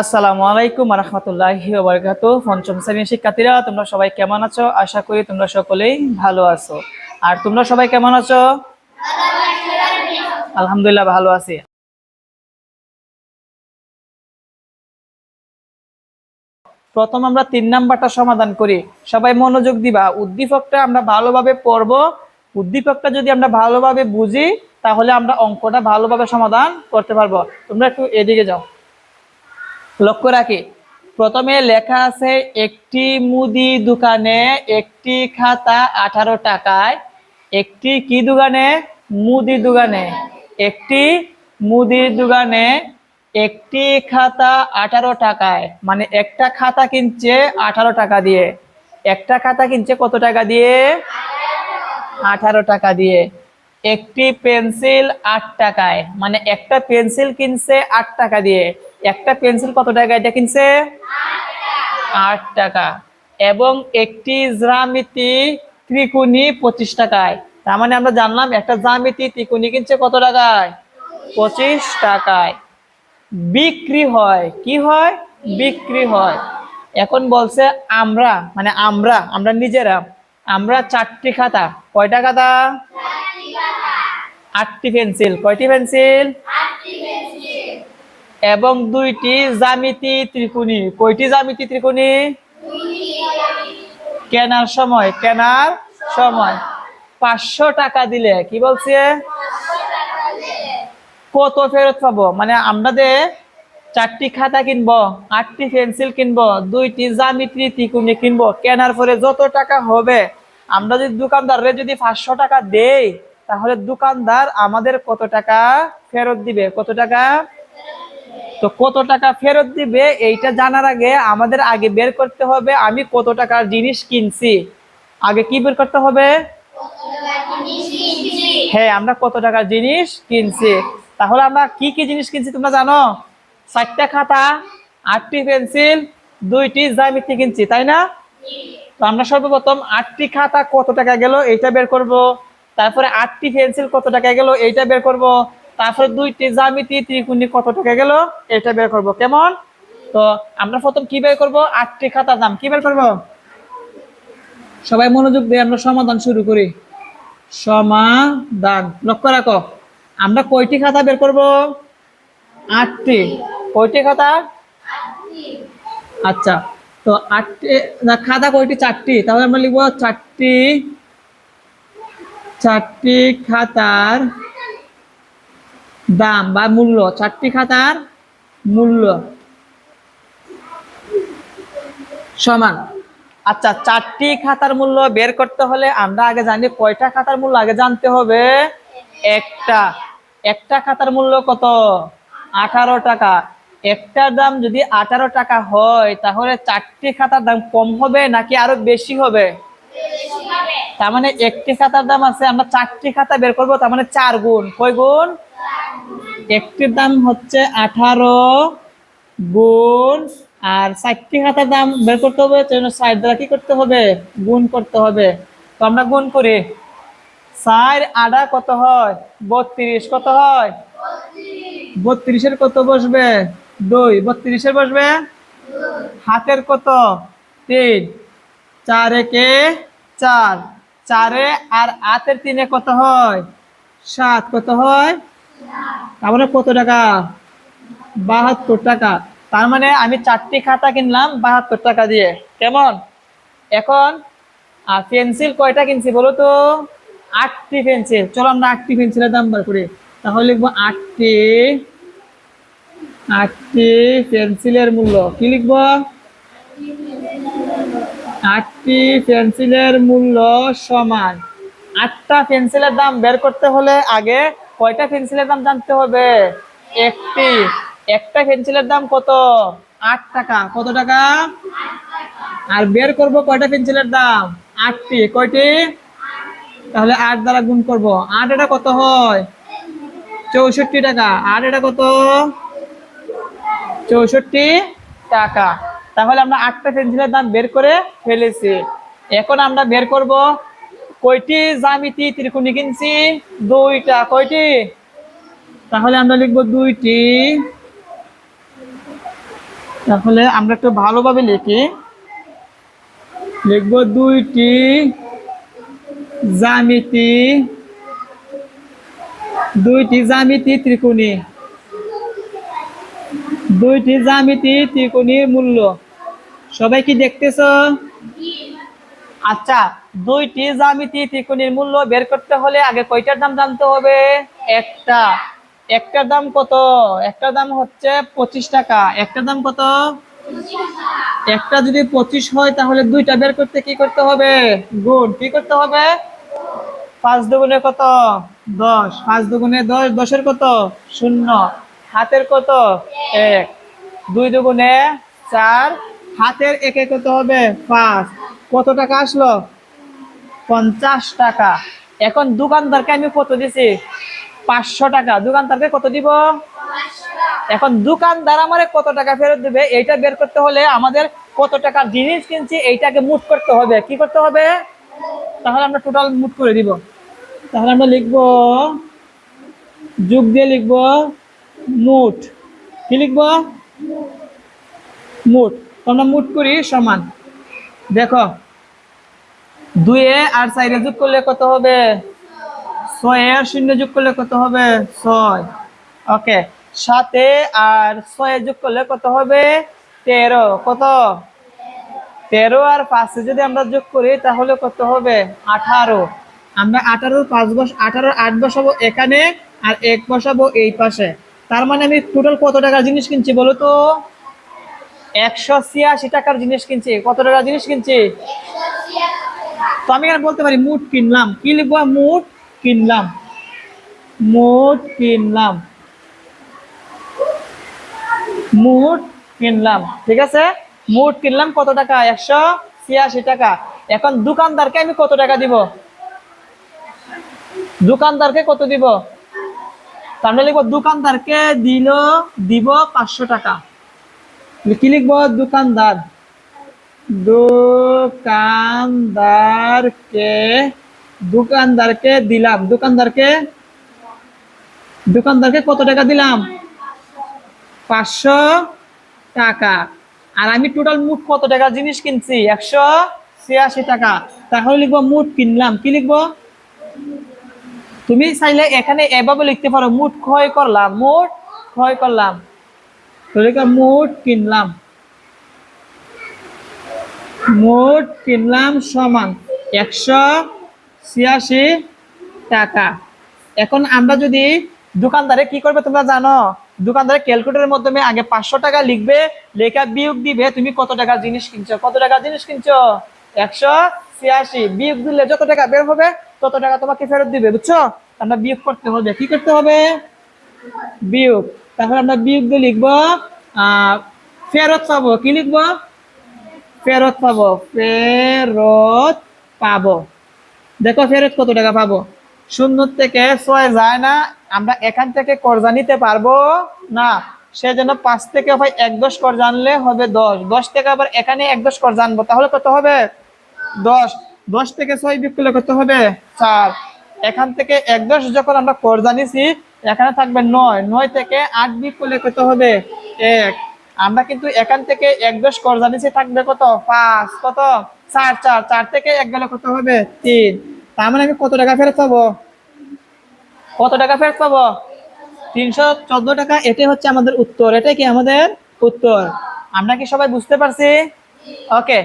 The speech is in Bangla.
আসসালামু আলাইকুম রহমতুল্লাহি বারকাত পঞ্চম শ্রেণির শিক্ষার্থীরা, তোমরা সবাই কেমন আছো? আশা করি তোমরা সকলেই ভালো আছো। আর তোমরা সবাই কেমন আছো? আলহামদুলিল্লাহ, ভালো আছি। প্রথম আমরা তিন নাম্বারটা সমাধান করি। সবাই মনোযোগ দিবা। উদ্দীপকটা আমরা ভালোভাবে পড়ব। উদ্দীপকটা যদি আমরা ভালোভাবে বুঝি, তাহলে আমরা অঙ্কটা ভালোভাবে সমাধান করতে পারব। তোমরা একটু এদিকে যাও। লক্ষ্য রাখি। প্রথমে লেখা আছে, একটি মুদি দোকানে একটি খাতা আঠারো টাকায়। একটি কি দোকানে? মুদি দোকানে। একটি মুদির দোকানে একটি খাতা আঠারো টাকায়। মানে একটা খাতা কিনছে আঠারো টাকা দিয়ে। একটা খাতা কিনছে কত টাকা দিয়ে? আঠারো টাকা দিয়ে। একটি পেন্সিল আট টাকায়। মানে একটা পেন্সিল কিনছে আট টাকা দিয়ে। একটা পেন্সিল কত টাকা এটা কিনছে? আট টাকা। এবং একটি জ্যামিতি ত্রিকোণী পঁচিশ টাকায়। তার মানে আমরা জানলাম একটা জ্যামিতি ত্রিকোণী কিনছে কত টাকায়? পঁচিশ টাকায়। বিক্রি হয়। কি হয়? বিক্রি হয়। এখন বলছে আমরা মানে আমরা আমরা নিজেরা, আমরা চারটি খাতা। কয়টা খাতা? আটটি পেন্সিল। কয়টি পেন্সিল? এবং দুইটি জ্যামিতি ত্রিকোণী। কয়টি জ্যামিতি ত্রিকোণী? কেনার সময় কেনার সময়। পাঁচশো টাকা দিলে, কি বলছে? কত ফেরত পাবো? মানে আমরা যে চারটি খাতা কিনবো, আটটি পেন্সিল কিনবো, দুইটি জ্যামিতি ত্রিকোণী কিনবো, কেনার পরে যত টাকা হবে, আমরা যদি দোকানদারে যদি পাঁচশো টাকা দেই, তাহলে দোকানদার আমাদের কত টাকা ফেরত দিবে? কত টাকা? তো কত টাকা ফেরত দিবে এইটা জানার আগে আমাদের আগে বের করতে হবে আমি কত টাকার জিনিস কিনছি। আগে কি বের করতে হবে? হ্যাঁ আমরা কত টাকার জিনিস কিনছি। তাহলে আমরা কি কি জিনিস কিনছি তোমরা জানো? চারটা খাতা, আটটি পেন্সিল, দুইটি জ্যামিতি কিনছি, তাই না? তো আমরা সর্বপ্রথম আটটি খাতা কত টাকা গেল এইটা বের করব। তারপরে আটটি পেন্সিল কত টাকা গেল এইটা বের করব। তারপরে দুইটি জ্যামিতি ত্রিকোণী কত টাকা গেল? এটা বের করব কেমন? তো আমরা প্রথম কি বের করব? আটটি খাতার দাম কি বের করব? সবাই মনোযোগ দিয়ে আমরা সমাধান শুরু করি। সমাধান। লক্ষ্য রাখো। আমরা কয়টি খাতা বের করব? আটটি। কয়টি খাতা? আচ্ছা তো আটটি খাতা কয়টি? চারটি। তাহলে আমরা লিখব চারটি চারটি খাতার দাম বা মূল্য, চারটি খাতার মূল্য। সমান। আচ্ছা চারটি খাতার মূল্য বের করতে হলে আমরা আগে জানি কয়টা খাতার মূল্য, আগে জানতে হবে একটা। একটা খাতার মূল্য কত? আঠারো টাকা। একটার দাম যদি আঠারো টাকা হয়, তাহলে চারটি খাতার দাম কম হবে নাকি আরও বেশি হবে? তার মানে একটি খাতার দাম আছে, আমরা চারটি খাতা বের করব, তার মানে চার গুণ। কয় গুণ? একটির দাম হচ্ছে আঠারো গুণ, আর চারটি খাতার দাম বের করতে হবে ষাট দ্বারা কি করতে হবে? গুণ করতে হবে। তো আমরা গুণ করি। চার আডা কত হয়? বত্রিশ কত হয়? বত্রিশের কত বসবে? দুই। বত্রিশের বসবে? হাতের কত? তিন। চার একে চার। চারে আর আতের তিনে কত হয়? সাত। কত হয়? তার মানে কত টাকা? বাহাত্তর টাকা। তার মানে আমি চারটি খাতা কিনলাম বাহাত্তর টাকা দিয়ে। কেমন? এখন, আর পেন্সিল কয়টা কিনছি বলো তো? আটটি পেন্সিল। চলো আমরা আটটি পেন্সিলের দাম বার করি। তাহলে লিখব আটটি আটটি পেন্সিলের মূল্য। কি লিখব? আটটি পেন্সিলের মূল্য সমান। আটটা পেন্সিলের দাম বের করতে হলে আগে কয়টা পেন্সিলের দাম জানতে হবে? একটি। একটা পেন্সিলের দাম কত? আট টাকা। কত টাকা? আর বের করব কয়টা পেন্সিলের দাম? আটটি। কয়টি? তাহলে আট দ্বারা গুণ করব। আট এটা কত হয়? চৌষট্টি টাকা। আট এটা কত? চৌষট্টি টাকা। তাহলে আমরা আটটা পেন্সিলের দাম বের করে ফেলেছি। এখন আমরা বের করব কয়টি জ্যামিতি ত্রিকোণী কিনছি? দুইটা। কয়টি? তাহলে আমরা লিখব দুইটি। তাহলে আমরা একটু ভালোভাবে লিখি। লিখব দুইটি জ্যামিতি দুইটি জ্যামিতি ত্রিকোণী। দুইটি জ্যামিতি ত্রিকোণীর মূল্য। সবাই কি দেখতেছ? আচ্ছা দুইটি জ্যামিতি ত্রিকোণীর মূল্য বের করতে হলে আগে কয়টার দাম জানতে হবে? একটা। একটার দাম কত? একটার দাম হচ্ছে পঁচিশ টাকা। একটার দাম কত? একটা যদি পঁচিশ হয়, তাহলে দুইটা বের করতে কি করতে হবে? গুণ। কি করতে হবে? পাঁচ দুগুণে কত? দশ। পাঁচ দুগুণে দশ, দশের কত? শূন্য। হাতের কত? এক। দুই দুগুণে চার হাতের একে কত হবে? পাঁচ। কত টাকা আসলো? পঞ্চাশ টাকা। এখন দোকানদারকে আমি কত দিছি? পাঁচশো টাকা। দোকানদারকে কত দিব? এখন দোকানদার আমারে কত টাকা ফেরত দেবে? এইটা বের করতে হলে আমাদের কত টাকা জিনিস কিনছি, এইটাকে মুট করতে হবে। কি করতে হবে? তাহলে আমরা টোটাল মুট করে দিব। তাহলে আমরা লিখব, যুগ দিয়ে লিখব মুট। কি লিখব? মুট। তো আমরা মুট করি সমান। দেখো দুয়ে আর চাইরে যোগ করলে কত হবে? ছয় আর শূন্য যোগ করলে কত হবে? ছয়। ওকে সাথে আর ছয় যোগ করলে কত হবে? তেরো। কত? তেরো আর পাঁচে যদি আমরা যোগ করি, তাহলে কত হবে? আঠারো। আমরা আঠারোর পাঁচ বস আঠারোর আট বসাবো এখানে আর এক বসাবো এই পাশে। তার মানে আমি টোটাল কত টাকার জিনিস কিনছি বলো তো? একশো ছিয়াশি টাকার জিনিস কিনছি। কত টাকার জিনিস কিনছি? তো আমি এখানে বলতে পারি, মুট কিনলাম। কি লিখব? মুট কিনলাম। মুট কিনলাম। মুট কিনলাম। ঠিক আছে? মুট কিনলাম কত টাকা? একশো ছিয়াশি টাকা। এখন দোকানদারকে আমি কত টাকা দিব? দোকানদারকে কত দিব? তাহলে লিখব, দোকানদারকে দিল, দিব পাঁচশো টাকা। কি লিখব? দোকানদার। দোকানদারকে দোকানদারকে দিলাম। দোকানদারকে? দোকানদারকে কত টাকা দিলাম? পাঁচশো টাকা। আর আমি টোটাল মুট কত টাকা জিনিস কিনছি? একশো ছিয়াশি টাকা। তাহলে লিখব মুট কিনলাম। কি লিখব? তুমি চাইলে এখানে এভাবে লিখতে পারো। মুট ক্ষয় করলাম। মুট ক্ষয় করলাম। তো লিখো মুট কিনলাম মোট কিনলাম সমান একশো ছিয়াশি টাকা। এখন আমরা যদি দোকানদারে কি করবে তোমরা জানো? দোকানদারে ক্যালকুলেটরের মাধ্যমে আগে পাঁচশো টাকা লিখবে, লেখা বিয়োগ দিবে, তুমি কত টাকার জিনিস কিনছো? কত টাকার জিনিস কিনছো? একশো ছিয়াশি। বিয়োগ দিলে যত টাকা বের হবে, তত টাকা তোমাকে ফেরত দিবে, বুঝছ? আমরা বিয়োগ করতে হবে। কি করতে হবে? বিয়োগ। তাহলে আমরা বিয়োগ দিয়ে লিখব ফেরত পাবো। কি লিখব? ফেরত পাবো। ফেরত পাবো। দেখো ফেরত কত টাকা পাবো? শূন্য থেকে ছয় যায় না। আমরা এখান থেকে কর্জা নিতে পারব না। সেজন্য পাঁচ থেকে ভাই এক দশ কর জানলে হবে দশ। দশ থেকে আবার এখানে এক দশ কর জানব তাহলে কত হবে? দশ। দশ থেকে ছয় বিয়োগ করলে কত হবে? চার। এখান থেকে এক দশ যখন আমরা কর জানিছি এখানে থাকবে নয়। নয় থেকে আট বিয়োগ করলে কত হবে? এক। আমরা কিন্তু এখান থেকে এক দশ কর জানিছি থাকবে কত? পাঁচ। কত? চার চার। চার থেকে এক গেলে কত হবে? তিন। তার মানে আমি কত টাকা ফেরত পাবো? কত টাকা ফেরত পাবো? তিনশো চোদ্দ টাকা। এটাই হচ্ছে আমাদের উত্তর। এটাই কি আমাদের উত্তর? আমরা কি সবাই বুঝতে পারছি? ওকে।